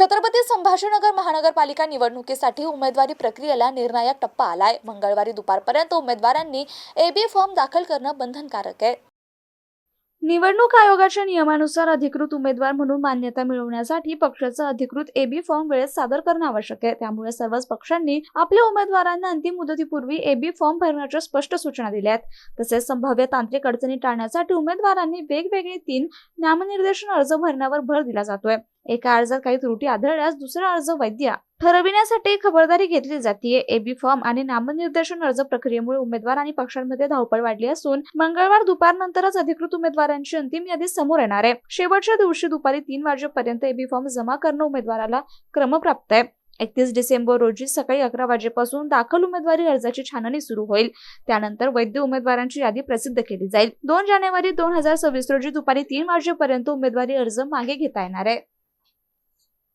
छत्रपती संभाजीनगर महानगरपालिका निवडणुकीसाठी उमेदवारी प्रक्रियेला निर्णायक टप्पा आलाय. मंगळवारी दुपारपर्यंत उमेदवारांनी एबी फॉर्म दाखल करणं बंधनकारक आहे. निवडणूक आयोगाच्या नियमानुसार अधिकृत उमेदवार म्हणून मान्यता मिळवण्यासाठी पक्षाचा अधिकृत एबी फॉर्म वेळेत सादर करणं आवश्यक आहे. त्यामुळे सर्वच पक्षांनी आपल्या उमेदवारांना अंतिम मुदतीपूर्वी एबी फॉर्म भरण्याच्या स्पष्ट सूचना दिल्या आहेत. तसेच संभाव्य तांत्रिक अडचणी टाळण्यासाठी उमेदवारांनी वेगवेगळे तीन नामनिर्देशन अर्ज भरण्यावर भर दिला जातोय. एका अर्जात काही त्रुटी आढळल्यास दुसरा अर्ज वैद्य ठरविण्यासाठी खबरदारी घेतली जाते एबी फॉर्म आणि नामनिर्देशन अर्ज प्रक्रियेमुळे उमेदवार आणि पक्षांमध्ये धावपळ वाढली असून मंगळवार दुपारनंतरच अधिकृत उमेदवारांची अंतिम यादी समोर येणार आहे. शेवटच्या दिवशी दुपारी तीन वाजेपर्यंत एबी फॉर्म जमा करणं उमेदवाराला क्रमप्राप्त आहे. एकतीस डिसेंबर रोजी सकाळी अकरा वाजेपासून दाखल उमेदवारी अर्जाची छाननी सुरू होईल. त्यानंतर वैद्य उमेदवारांची यादी प्रसिद्ध केली जाईल. दोन जानेवारी दोन हजार सव्वीस रोजी दुपारी तीन वाजेपर्यंत उमेदवारी अर्ज मागे घेता येणार आहे.